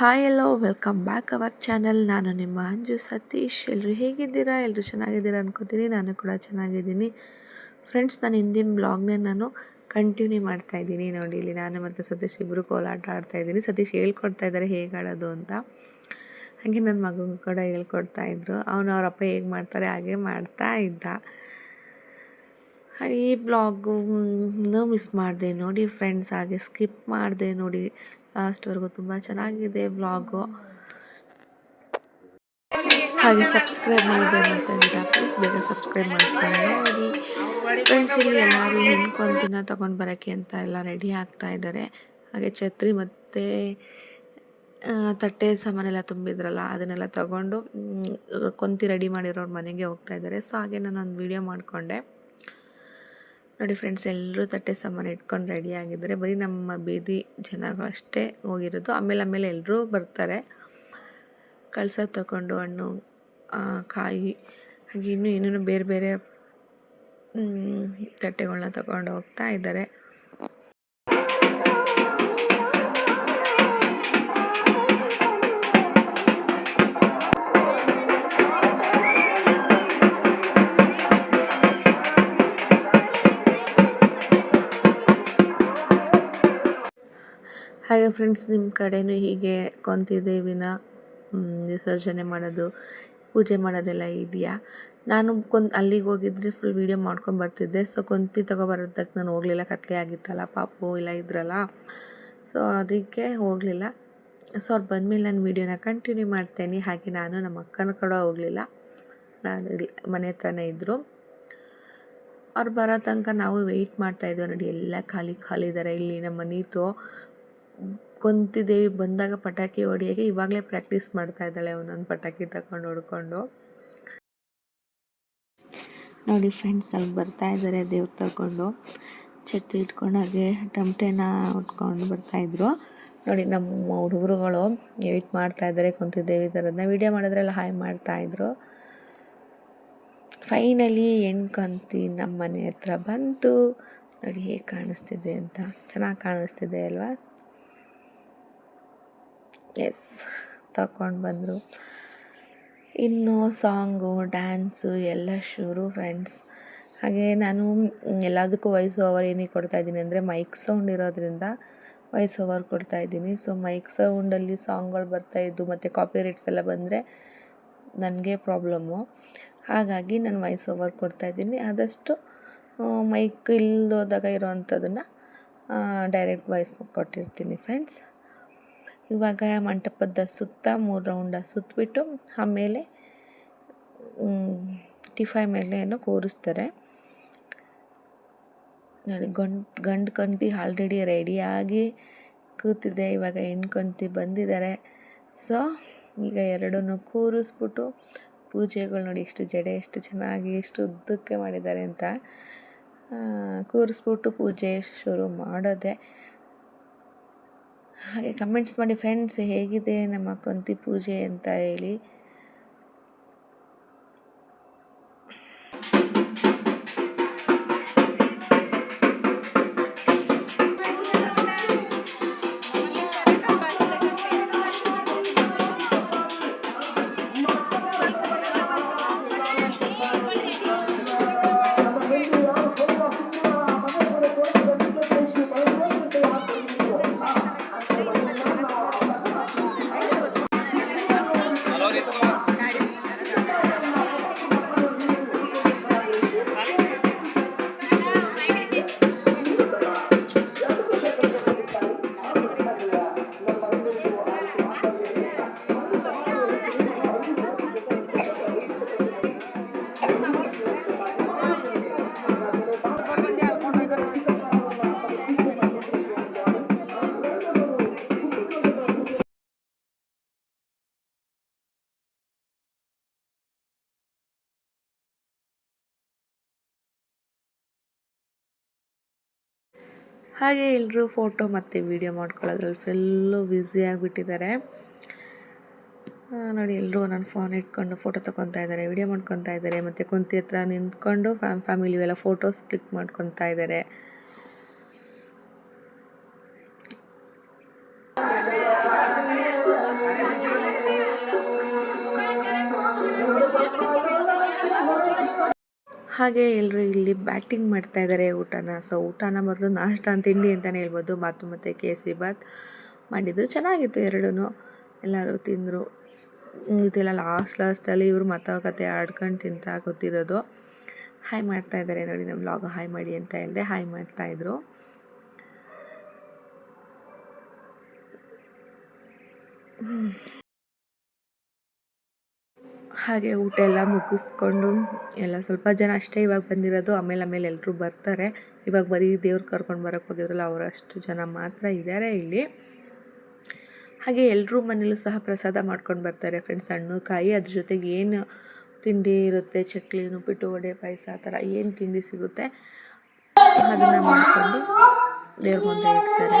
Hi hello welcome back our channel ನಾನು ನಿಮ್ಮ ಅಂಜು ಸತೀಶ್. ಎಲ್ಲರೂ ಹೇಗಿದ್ದೀರಾ? ಎಲ್ಲರೂ ಚೆನ್ನಾಗಿದ್ದೀರಾ ಅನ್ಕೋತೀನಿ. ನಾನು ಕೂಡ ಚೆನ್ನಾಗಿದ್ದೀನಿ. ಫ್ರೆಂಡ್ಸ್ ನಾನು ಹಿಂದಿನ ಬ್ಲಾಗ್ನೇ ನಾನು ಕಂಟಿನ್ಯೂ ಮಾಡ್ತಾ ಇದ್ದೀನಿ. ನೋಡಿ, ಇಲ್ಲಿ ನಾನು ಮತ್ತು ಸತೀಶ್ ಇಬ್ಬರು ಕೋಲಾಟ ಆಡ್ತಾ ಇದ್ದೀನಿ. ಸತೀಶ್ ಹೇಳ್ಕೊಡ್ತಾ ಇದ್ದಾರೆ ಹೇಗೆ ಆಡೋದು ಅಂತ. ಹಾಗೆ ನನ್ನ ಮಗನಿಗೂ ಕೂಡ ಹೇಳ್ಕೊಡ್ತಾ ಇದ್ರು. ಅವನು ಅವ್ರ ಅಪ್ಪ ಹೇಗೆ ಮಾಡ್ತಾರೆ ಹಾಗೆ ಮಾಡ್ತಾ ಇದ್ದ. ಈ ಬ್ಲಾಗು ಮಿಸ್ ಮಾಡಿದೆ ನೋಡಿ ಫ್ರೆಂಡ್ಸ್ ಹಾಗೆ ಸ್ಕಿಪ್ ಮಾಡಿದೆ ನೋಡಿ. ಲಾಸ್ಟ್ವರೆಗೂ ತುಂಬ ಚೆನ್ನಾಗಿದೆ ವ್ಲಾಗು. ಹಾಗೆ ಸಬ್ಸ್ಕ್ರೈಬ್ ಮಾಡಿದೆ ಅಂತ ಇದ್ದೀರಾ ಪ್ಲೀಸ್ ಬೇಗ ಸಬ್ಸ್ಕ್ರೈಬ್ ಮಾಡ್ಕೊಂಡು ನೋಡಿ. ಫ್ರೆಂಡ್ಸ್ ಇಲ್ಲಿ ಎಲ್ಲರೂ ಹೆಣ್ಕೊಂತಿನ ತೊಗೊಂಡು ಬರೋಕ್ಕೆ ಅಂತ ಎಲ್ಲ ರೆಡಿ ಆಗ್ತಾ ಇದ್ದಾರೆ ಹಾಗೆ ಛತ್ರಿ ಮತ್ತು ತಟ್ಟೆ ಸಾಮಾನೆಲ್ಲ ತುಂಬಿದ್ರಲ್ಲ, ಅದನ್ನೆಲ್ಲ ತೊಗೊಂಡು ಕೊಂತಿ ರೆಡಿ ಮಾಡಿರೋರು ಮನೆಗೆ ಹೋಗ್ತಾ ಇದ್ದಾರೆ ಸೊ ಹಾಗೆ ನಾನು ಒಂದು ವೀಡಿಯೋ ಮಾಡಿಕೊಂಡೆ. ನೋಡಿ ಫ್ರೆಂಡ್ಸ್ ಎಲ್ಲರೂ ತಟ್ಟೆ ಸಾಮಾನು ಇಟ್ಕೊಂಡು ರೆಡಿ ಆಗಿದ್ದಾರೆ. ಬರೀ ನಮ್ಮ ಬೀದಿ ಜನಗಳು ಅಷ್ಟೇ ಹೋಗಿರೋದು. ಆಮೇಲೆ ಆಮೇಲೆ ಎಲ್ಲರೂ ಬರ್ತಾರೆ. ಕಳಸ ತಗೊಂಡು ಹಣ್ಣು ಕಾಯಿ, ಹಾಗೆ ಇನ್ನೂ ಏನೇನೋ ಬೇರೆ ಬೇರೆ ತಟ್ಟೆಗಳನ್ನ ತಗೊಂಡು ಹೋಗ್ತಾ ಇದ್ದಾರೆ. ಹಾಗೆ ಫ್ರೆಂಡ್ಸ್ ನಿಮ್ಮ ಕಡೆಯೂ ಹೀಗೆ ಕೊಂತಿದೇವಿನ ವಿಸರ್ಜನೆ ಮಾಡೋದು, ಪೂಜೆ ಮಾಡೋದೆಲ್ಲ ಇದೆಯಾ? ನಾನು ಕೊನ್ ಅಲ್ಲಿಗೆ ಹೋಗಿದ್ರೆ ಫುಲ್ ವೀಡಿಯೋ ಮಾಡ್ಕೊಂಡು ಬರ್ತಿದ್ದೆ. ಸೊ ಕೊಂತಿ ತೊಗೊಬರೋದಕ್ಕೆ ನಾನು ಹೋಗಲಿಲ್ಲ. ಕತ್ಲೆ ಆಗಿತ್ತಲ್ಲ, ಪಾಪು ಇಲ್ಲ ಇದ್ರಲ್ಲ. ಸೊ ಅದಕ್ಕೆ ಹೋಗಲಿಲ್ಲ. ಸೊ ಅವ್ರು ಬಂದಮೇಲೆ ನಾನು ವೀಡಿಯೋನ ಕಂಟಿನ್ಯೂ ಮಾಡ್ತೇನೆ. ಹಾಗೆ ನಾನು ನಮ್ಮ ಅಕ್ಕನ ಕೂಡ ಹೋಗಲಿಲ್ಲ. ನಾನು ಮನೆ ಹತ್ರನೇ ಇದ್ದರು ಅವ್ರು ಬರೋ ತನಕ ನಾವು ವೆಯ್ಟ್ ಮಾಡ್ತಾಯಿದ್ದೆವು ನೋಡಿ, ಎಲ್ಲ ಖಾಲಿ ಖಾಲಿ ಇದ್ದಾರೆ ಇಲ್ಲಿ ನಮ್ಮ ನೀತು ಕುಂತಿದ್ದೇವೆ ಬಂದಾಗ ಪಟಾಕಿ ಹೊಡಿಯೋಕ್ಕೆ ಇವಾಗಲೇ ಪ್ರಾಕ್ಟೀಸ್ ಮಾಡ್ತಾ ಇದ್ದಾಳೆ ಒಂದೊಂದು ಪಟಾಕಿ ತಗೊಂಡು ಹೊಡ್ಕೊಂಡು. ನೋಡಿ ಫ್ರೆಂಡ್ಸ್ ಅಲ್ಲಿ ಬರ್ತಾ ಇದ್ದಾರೆ ದೇವ್ರು ತಗೊಂಡು ಛತ್ರಿ ಇಟ್ಕೊಂಡು ಹಾಗೆ ಟಮಟೆನ ಉಟ್ಕೊಂಡು ಬರ್ತಾಯಿದ್ರು ನೋಡಿ ನಮ್ಮ ಹುಡುಗರುಗಳು ವೆಯ್ಟ್ ಮಾಡ್ತಾ ಇದ್ದಾರೆ ಕುಂತಿದ್ದೇವೆ ಥರದನ್ನ ವೀಡಿಯೋ ಮಾಡಿದ್ರೆಲ್ಲ ಹಾಯ್ ಮಾಡ್ತಾಯಿದ್ರು ಫೈನಲಿ ಕಂತಿ ನಮ್ಮ ಮನೆ ಹತ್ರ ಬಂತು. ನೋಡಿ ಹೇಗೆ ಕಾಣಿಸ್ತಿದೆ ಅಂತ. ಚೆನ್ನಾಗಿ ಕಾಣಿಸ್ತಿದೆ ಅಲ್ವಾ? ಎಸ್ ತಗೊಂಡು ಬಂದರು. ಇನ್ನು ಸಾಂಗು, ಡ್ಯಾನ್ಸು ಎಲ್ಲ ಶುರು ಫ್ರೆಂಡ್ಸ್ ಹಾಗೆ ನಾನು ಎಲ್ಲದಕ್ಕೂ ವಾಯ್ಸ್ ಓವರ್ ಏನೇ ಕೊಡ್ತಾ ಇದ್ದೀನಿ ಅಂದರೆ ಮೈಕ್ ಸೌಂಡ್ ಇರೋದ್ರಿಂದ ವಾಯ್ಸ್ ಓವರ್ ಕೊಡ್ತಾ ಇದ್ದೀನಿ. ಸೊ ಮೈಕ್ ಸೌಂಡಲ್ಲಿ ಸಾಂಗ್ಗಳು ಬರ್ತಾಯಿದ್ದು ಮತ್ತು ಕಾಪಿ ರೇಟ್ಸ್ ಎಲ್ಲ ಬಂದರೆ ನನಗೆ ಪ್ರಾಬ್ಲಮ್ಮು ಹಾಗಾಗಿ ನಾನು ವಾಯ್ಸ್ ಓವರ್ ಕೊಡ್ತಾ ಇದ್ದೀನಿ. ಆದಷ್ಟು ಮೈಕ್ ಇಲ್ಲದೋದಾಗ ಇರೋವಂಥದ್ದನ್ನು ಡೈರೆಕ್ಟ್ ವಾಯ್ಸ್ ಕೊಟ್ಟಿರ್ತೀನಿ ಫ್ರೆಂಡ್ಸ್ ಇವಾಗ ಮಂಟಪದ ಸುತ್ತ ಮೂರು ರೌಂಡ ಸುತ್ತಬಿಟ್ಟು ಆಮೇಲೆ ಟಿಫೈ ಮೇಲೆ ಏನೋ ಕೂರಿಸ್ತಾರೆ. ನೋಡಿ, ಗಂಡು ಗಂಡು ಕಂತಿ ಆಲ್ರೆಡಿ ರೆಡಿಯಾಗಿ ಕೂತಿದೆ. ಇವಾಗ ಹೆಣ್ಣು ಕಂತಿ ಬಂದಿದ್ದಾರೆ. ಸೊ ಈಗ ಎರಡನ್ನೂ ಕೂರಿಸ್ಬಿಟ್ಟು ಪೂಜೆಗಳು ನೋಡಿ, ಎಷ್ಟು ಜಡೆ, ಎಷ್ಟು ಚೆನ್ನಾಗಿ, ಎಷ್ಟು ಉದ್ದಕ್ಕೆ ಮಾಡಿದ್ದಾರೆ ಅಂತ ಕೂರಿಸ್ಬಿಟ್ಟು ಪೂಜೆ ಶುರು ಮಾಡೋದೆ. ಹಾಗೆ ಕಮೆಂಟ್ಸ್ ಮಾಡಿ ಫ್ರೆಂಡ್ಸ್ ಹೇಗಿದೆ ನಮ್ಮ ಕಂತಿ ಪೂಜೆ ಅಂತ ಹೇಳಿ. ಹಾಗೆ ಎಲ್ಲರೂ ಫೋಟೋ ಮತ್ತು ವೀಡಿಯೋ ಮಾಡ್ಕೊಳ್ಳೋದ್ರಲ್ಲಿ ಫುಲ್ಲು ಬ್ಯುಸಿ ಆಗಿಬಿಟ್ಟಿದ್ದಾರೆ. ನೋಡಿ ಎಲ್ಲರೂ ನನ್ನ ಫೋನ್ ಇಟ್ಕೊಂಡು ಫೋಟೋ ತೊಗೊತಾ ಇದ್ದಾರೆ, ವೀಡಿಯೋ ಮಾಡ್ಕೊತಾ ಇದ್ದಾರೆ, ಮತ್ತು ಕುಂತಿ ಹತ್ರ ನಿಂತ್ಕೊಂಡು ಫ್ಯಾಮ್ ಫ್ಯಾಮಿಲಿ ಎಲ್ಲ ಫೋಟೋಸ್ ಕ್ಲಿಕ್ ಮಾಡ್ಕೊತಾ ಇದ್ದಾರೆ. ಹಾಗೆ ಎಲ್ಲರೂ ಇಲ್ಲಿ ಬ್ಯಾಟಿಂಗ್ ಮಾಡ್ತಾ ಇದ್ದಾರೆ ಊಟನ. ಸೊ ಊಟನ ಮೊದಲು ನಾಷ್ಟ ತಿಂಡಿ ಅಂತಲೇ ಹೇಳ್ಬೋದು. ಬಾತು ಮತ್ತು ಕೇಸರಿ ಬಾತ್ ಮಾಡಿದ್ರು. ಚೆನ್ನಾಗಿತ್ತು ಎರಡೂ ಎಲ್ಲರೂ ತಿಂದರು. ಇದೆಲ್ಲ ಲಾಸ್ಟ್ ಲಾಸ್ಟಲ್ಲಿ ಇವರು ಮಾತಾಡೋಕತೆ ಆಡ್ಕೊಂಡು ತಿಂತಾ ಗೊತ್ತಿರೋದು ಹಾಯ್ ಮಾಡ್ತಾ ಇದ್ದಾರೆ ನೋಡಿ ನಮ್ಮ ಲಾಗ್ ಹಾಯ್ ಮಾಡಿ ಅಂತ ಹೇಳಿದೆ. ಹಾಯ್ ಮಾಡ್ತಾಯಿದ್ರು ಹಾಗೆ ಊಟ ಎಲ್ಲ ಮುಗಿಸ್ಕೊಂಡು ಎಲ್ಲ ಸ್ವಲ್ಪ ಜನ ಅಷ್ಟೇ ಇವಾಗ ಬಂದಿರೋದು. ಆಮೇಲೆ ಆಮೇಲೆ ಎಲ್ಲರೂ ಬರ್ತಾರೆ. ಇವಾಗ ಬರೀ ದೇವ್ರು ಕರ್ಕೊಂಡು ಬರೋಕ್ಕೆ ಹೋಗಿದ್ರಲ್ಲ ಅವರಷ್ಟು ಜನ ಮಾತ್ರ ಇದ್ದಾರೆ ಇಲ್ಲಿ. ಹಾಗೆ ಎಲ್ಲರೂ ಮನೇಲೂ ಸಹ ಪ್ರಸಾದ ಮಾಡ್ಕೊಂಡು ಬರ್ತಾರೆ ಫ್ರೆಂಡ್ಸ್ ಹಣ್ಣು, ಕಾಯಿ, ಅದ್ರ ಜೊತೆಗೆ ಏನು ತಿಂಡಿ ಇರುತ್ತೆ, ಚಕ್ಲಿ, ಉಪ್ಪಿಟ್ಟು, ವಡೆ, ಪಾಯಸ, ಆ ಥರ ಏನು ತಿಂಡಿ ಸಿಗುತ್ತೆ, ಅದನ್ನು ಮಾಡಿಕೊಂಡು ದೇವ್ರ ಮುಂದೆ ಇಡ್ತಾರೆ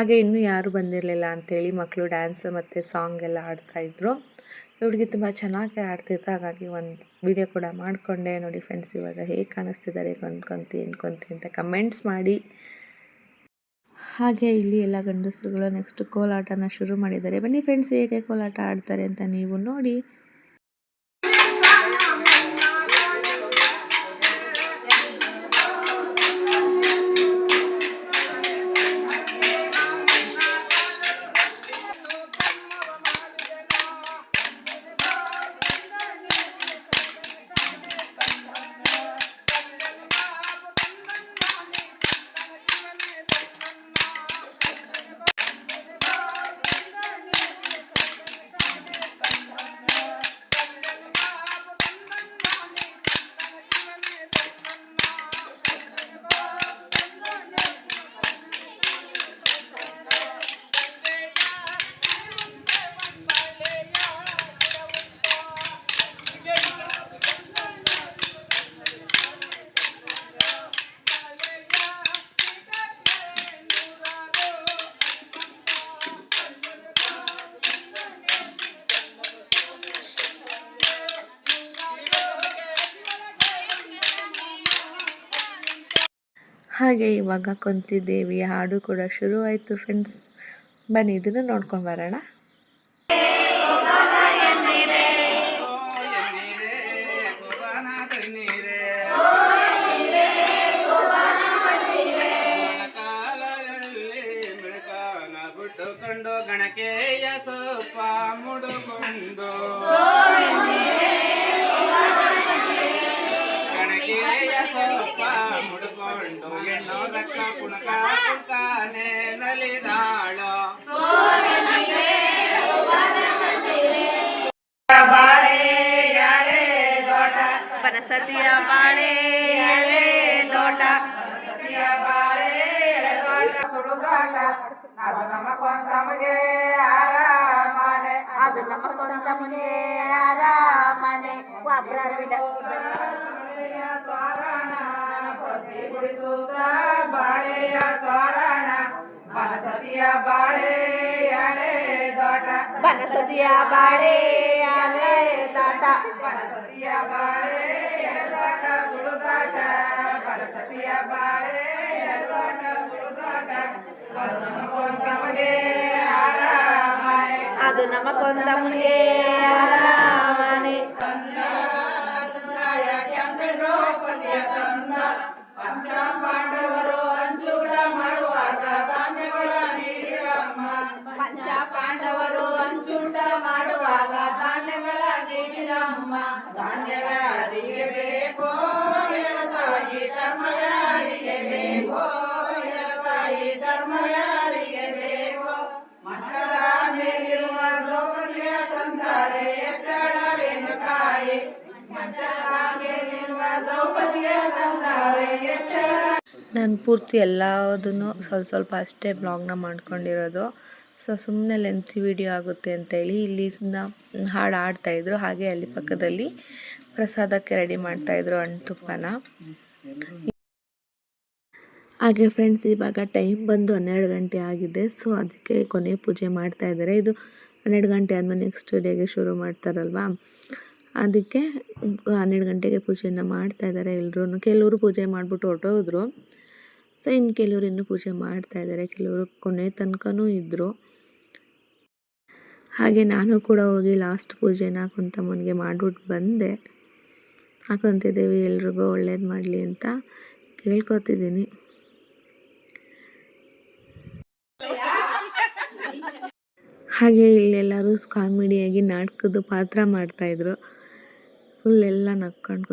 ಹಾಗೆ ಇನ್ನೂ ಯಾರೂ ಬಂದಿರಲಿಲ್ಲ ಅಂಥೇಳಿ ಮಕ್ಕಳು ಡ್ಯಾನ್ಸ್ ಮತ್ತು ಸಾಂಗ್ ಎಲ್ಲ ಆಡ್ತಾಯಿದ್ರು ಹುಡುಗಿ ತುಂಬ ಚೆನ್ನಾಗಿ ಆಡ್ತಿತ್ತು, ಹಾಗಾಗಿ ಒಂದು ವಿಡಿಯೋ ಕೂಡ ಮಾಡಿಕೊಂಡೆ. ನೋಡಿ ಫ್ರೆಂಡ್ಸ್ ಇವಾಗ ಹೇಗೆ ಕಾಣಿಸ್ತಿದ್ದಾರೆ, ಕೊಂಡ್ಕೊಂತಿ ಎನ್ಕೊಂತಿ ಅಂತ ಕಮೆಂಟ್ಸ್ ಮಾಡಿ. ಹಾಗೆ ಇಲ್ಲಿ ಎಲ್ಲ ಗಂಡಸರುಗಳು ನೆಕ್ಸ್ಟ್ ಕೋಲಾಟನ ಶುರು ಮಾಡಿದ್ದಾರೆ. ಬನ್ನಿ ಫ್ರೆಂಡ್ಸ್ ಹೇಗೆ ಕೋಲಾಟ ಆಡ್ತಾರೆ ಅಂತ ನೀವು ನೋಡಿ. ಹಾಗೆ ಇವಾಗ ಕೊಂತಿದ್ದೇವಿ. ಹಾಡು ಕೂಡ ಶುರು ಆಯಿತು ಫ್ರೆಂಡ್ಸ್ ಬನ್ನಿ ಇದನ್ನು ನೋಡ್ಕೊಂಡು ಬರೋಣ. ರಕ್ಕ ಕುಣಕ ಕುಣಕಾನೆ ನಲಿದಾಳೋ ಪನಸತಿಯ ಬಾಳೆ ಎಲೆ ತೋಟ ಅದು ನಮ್ಮ ಕೊಂತ ಮುಂದೆ ಆರಾಮನೆ ಬಾಳೆಯ ಬಾಳೆ ಎಳೆ ದೊಡ್ಡ ಪನಸತಿಯ ಬಾಳೆ ಎಲೆ ತೋಟ ಮನಸತಿಯ ಬಾಳೆ ಎಳೆದಾಟ ಸುಡುದಾಟ ಮನಸತಿಯ ಬಾಳೆ ಎಳೆದಾಟ ಸುಡುದಾಟ ನಮಗೆ ಆರಾಮನೆ ಅದು ನಮ್ಮ ಕೊಂತ ಮುಂದೆ ಆರಾಮನೆ ತಾಯಿ ಧರ್ಮಗಾರಿಗೆ ಬೇಕೋ ತಾಯಿ ಧರ್ಮಗಾರಿಗೆ ಬೇಕೋ. ಮಠದ ಮೇಲಿರುವ ದ್ರೌಪದಿಯ ತಂದರೆ ಎಚ್ಚಡವೇನು ತಾಯಿ. ಮಠದ ಮೇಲಿರುವ ದ್ರೌಪದಿಯ ತಂದರೆ ಎಚ್ಚರ ನಾನು ಪೂರ್ತಿ ಎಲ್ಲದನ್ನು ಸ್ವಲ್ಪ ಸ್ವಲ್ಪ ಅಷ್ಟೇ ಬ್ಲಾಗ್ನ ಮಾಡ್ಕೊಂಡಿರೋದು. ಸೊ ಸುಮ್ಮನೆ ಲೆಂತಿ ವಿಡಿಯೋ ಆಗುತ್ತೆ ಅಂತೇಳಿ ಇಲ್ಲಿ ಹಾಡು ಆಡ್ತಾಯಿದ್ರು ಹಾಗೆ ಅಲ್ಲಿ ಪಕ್ಕದಲ್ಲಿ ಪ್ರಸಾದಕ್ಕೆ ರೆಡಿ ಮಾಡ್ತಾಯಿದ್ರು ಹಣ್ಣು ತುಪ್ಪನ. ಹಾಗೆ ಫ್ರೆಂಡ್ಸ್ ಇವಾಗ ಟೈಮ್ ಬಂದು ಹನ್ನೆರಡು ಗಂಟೆ ಆಗಿದೆ. ಸೊ ಅದಕ್ಕೆ ಕೊನೆ ಪೂಜೆ ಮಾಡ್ತಾ ಇದ್ದಾರೆ. ಇದು ಹನ್ನೆರಡು ಗಂಟೆ ಆದಮೇಲೆ ನೆಕ್ಸ್ಟ್ ಡೇಗೆ ಶುರು ಮಾಡ್ತಾರಲ್ವಾ? ಅದಕ್ಕೆ ಹನ್ನೆರಡು ಗಂಟೆಗೆ ಪೂಜೆಯನ್ನು ಮಾಡ್ತಾ ಇದ್ದಾರೆ ಎಲ್ಲರೂ ಕೆಲವರು ಪೂಜೆ ಮಾಡಿಬಿಟ್ಟು ಹೊರಟೋದ್ರು. ಸೊ ಇನ್ನು ಕೆಲವರು ಇನ್ನೂ ಪೂಜೆ ಮಾಡ್ತಾ ಇದ್ದಾರೆ. ಕೆಲವರು ಕೊನೆ ತನಕನೂ ಇದ್ದರು ಹಾಗೆ ನಾನು ಕೂಡ ಹೋಗಿ ಲಾಸ್ಟ್ ಪೂಜೆನ ಕುಂತಮ್ಮನಿಗೆ ಮಾಡಿಬಿಟ್ಟು ಬಂದೆ. ಹಾಕೊತಿದ್ದೀವಿ ಎಲ್ರಿಗೂ ಒಳ್ಳೇದು ಮಾಡಲಿ ಅಂತ ಕೇಳ್ಕೊತಿದ್ದೀನಿ. ಹಾಗೆ ಇಲ್ಲೆಲ್ಲರೂ ಕಾಮಿಡಿಯಾಗಿ ನಾಟಕದ ಪಾತ್ರ ಮಾಡ್ತಾಯಿದ್ರು. ಫುಲ್ ಎಲ್ಲ ನಕ್ಕೊಂಡು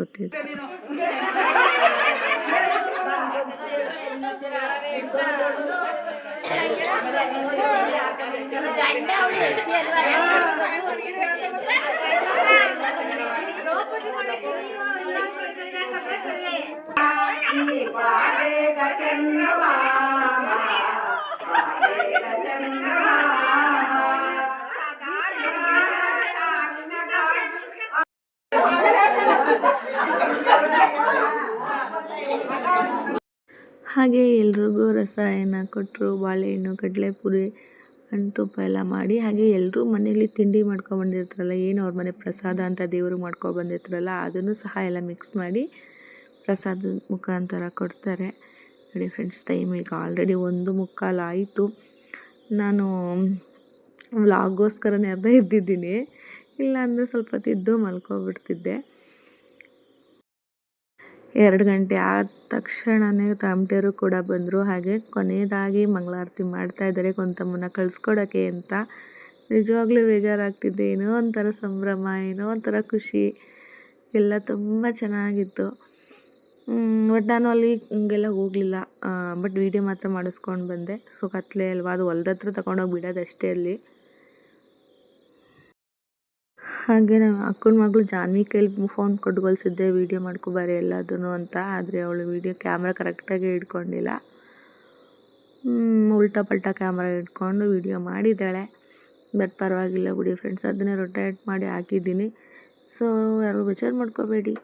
ಹಾಗೆ ಎಲ್ರಿಗೂ ರಸಾಯನ ಕೊಟ್ಟರು ಬಾಳೆಹಣ್ಣು ಕಡಲೆಪುರಿ ಹಣ್ಣು ಎಲ್ಲ ಮಾಡಿ, ಹಾಗೆ ಎಲ್ಲರೂ ಮನೇಲಿ ತಿಂಡಿ ಮಾಡ್ಕೊಬಂದಿರ್ತಾರಲ್ಲ ಏನು ಅವ್ರ ಮನೆ ಪ್ರಸಾದ ಅಂತ ದೇವರು ಮಾಡ್ಕೊಬಂದಿರ್ತಾರಲ್ಲ ಅದನ್ನು ಸಹ ಎಲ್ಲ ಮಿಕ್ಸ್ ಮಾಡಿ ಪ್ರಸಾದದ ಮುಖಾಂತರ ಕೊಡ್ತಾರೆ. ನೋಡಿ ಫ್ರೆಂಡ್ಸ್ ಟೈಮ್ ಈಗ ಆಲ್ರೆಡಿ ಒಂದು ಮುಕ್ಕಾಲು ಆಯಿತು. ನಾನು ವ್ಲಾಗೋಸ್ಕರನೇ ಅರ್ಧ ಇದ್ದಿದ್ದೀನಿ ಇಲ್ಲಾಂದರೆ ಸ್ವಲ್ಪ ತಿದ್ದು ಮಲ್ಕೊಬಿಡ್ತಿದ್ದೆ. ಎರಡು ಗಂಟೆ ಆದ ತಕ್ಷಣವೇ ತಮಟೆಯರು ಕೂಡ ಬಂದರು. ಹಾಗೆ ಕೊನೆಯದಾಗಿ ಮಂಗಳಾರತಿ ಮಾಡ್ತಾ ಇದ್ದಾರೆ. ಕೊಂತಮ್ಮನ ಕಳಿಸ್ಕೊಡೋಕ್ಕೆ ಅಂತ. ನಿಜವಾಗ್ಲೂ ಬೇಜಾರಾಗ್ತಿದ್ದೆ ಏನೋ ಒಂಥರ ಸಂಭ್ರಮ, ಏನೋ ಒಂಥರ ಖುಷಿ. ಎಲ್ಲ ತುಂಬ ಚೆನ್ನಾಗಿತ್ತು. ಬಟ್ ನಾನು ಅಲ್ಲಿ ಹಂಗೆಲ್ಲ ಹೋಗಲಿಲ್ಲ. ಬಟ್ ವೀಡಿಯೋ ಮಾತ್ರ ಮಾಡಿಸ್ಕೊಂಡು ಬಂದೆ. ಸೊ ಕತ್ಲೆ ಅಲ್ವಾ? ಅದು ಹೊಲ್ದ ಹತ್ರ ತಗೊಂಡೋಗಿ ಬಿಡೋದಷ್ಟೇ ಅಲ್ಲಿ. ಹಾಗೆ ನಮ್ಮ ಅಕ್ಕನ ಮಗಳು ಜಾನ್ವಿ ಕೈಲಿ ಫೋನ್ ಕೊಟ್ಕೊಳ್ಸಿದ್ದೆ ವೀಡಿಯೋ ಮಾಡ್ಕೊಬಾರಿ ಎಲ್ಲದೂ ಅಂತ. ಆದರೆ ಅವಳು ವೀಡಿಯೋ ಕ್ಯಾಮ್ರಾ ಕರೆಕ್ಟಾಗಿ ಇಟ್ಕೊಂಡಿಲ್ಲ ಉಲ್ಟಾ ಪಲ್ಟಾ ಕ್ಯಾಮ್ರಾ ಇಟ್ಕೊಂಡು ವೀಡಿಯೋ ಮಾಡಿದ್ದಾಳೆ. ಬಟ್ ಪರವಾಗಿಲ್ಲ ಬಿಡಿ ಫ್ರೆಂಡ್ಸ್ ಅದನ್ನೇ ರೊಟೇಟ್ ಮಾಡಿ ಹಾಕಿದ್ದೀನಿ. ಸೊ ಯಾರು ವಿಚಾರ ಮಾಡ್ಕೋಬೇಡಿ.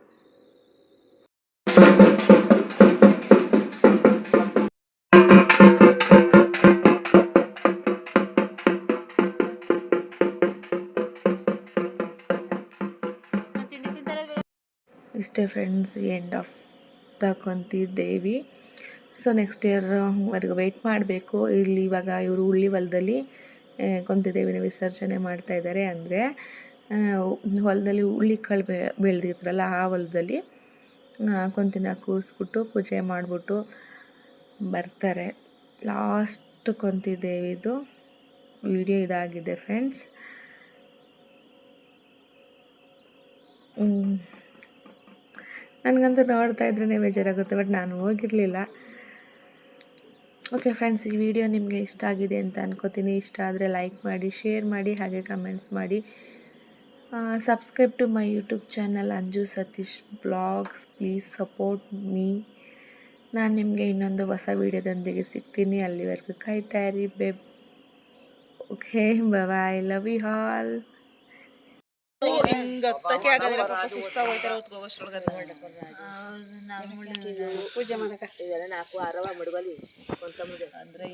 ಇಷ್ಟೇ friends end of the Konti Devi so next ಇಯರ್ವರೆಗೂ wait ಮಾಡಬೇಕು. ಇಲ್ಲಿ ಇವಾಗ ಇವರು ಹುಳ್ಳಿ ಹೊಲದಲ್ಲಿ ಕೊಂತಿದ್ದೇವಿನ ವಿಸರ್ಜನೆ ಮಾಡ್ತಾ ಇದ್ದಾರೆ ಅಂದರೆ ಹೊಲದಲ್ಲಿ ಹುಳ್ಳಿ ಕಾಳು ಬೆ ಆ ಹೊಲದಲ್ಲಿ ಕೊಂತಿನ ಕೂರಿಸ್ಬಿಟ್ಟು ಪೂಜೆ ಮಾಡಿಬಿಟ್ಟು ಬರ್ತಾರೆ. ಲಾಸ್ಟ್ ಕೊಂತಿದ್ದೇವಿದು ವಿಡಿಯೋ ಇದಾಗಿದೆ ಫ್ರೆಂಡ್ಸ್ ನನಗಂತೂ ನೋಡ್ತಾ ಇದ್ರೇ ಬೇಜಾರಾಗುತ್ತೆ, ಬಟ್ ನಾನು ಹೋಗಿರಲಿಲ್ಲ. ಓಕೆ ಫ್ರೆಂಡ್ಸ್ ಈ ವಿಡಿಯೋ ನಿಮಗೆ ಇಷ್ಟ ಆಗಿದೆ ಅಂತ ಅನ್ಕೋತೀನಿ. ಇಷ್ಟ ಆದರೆ ಲೈಕ್ ಮಾಡಿ ಶೇರ್ ಮಾಡಿ, ಹಾಗೆ ಕಮೆಂಟ್ಸ್ ಮಾಡಿ. Subscribe to my YouTube channel Anju Satish vlogs please support me ನಾನು ನಿಮಗೆ ಇನ್ನೊಂದು ಹೊಸ ವೀಡಿಯೋದೊಂದಿಗೆ ಸಿಗ್ತೀನಿ. ಅಲ್ಲಿವರೆಗೂ ಕಾಯ್ತಾ ಇರಿ. Babe okay bye love you ಹಾಲ್ ಪೂಜೆ ಮಾಡಕ್ ನಾಲ್ಕು ಆರವ ಮಡಗಲಿ ಕೊಂತ ಅಂದ್ರೆ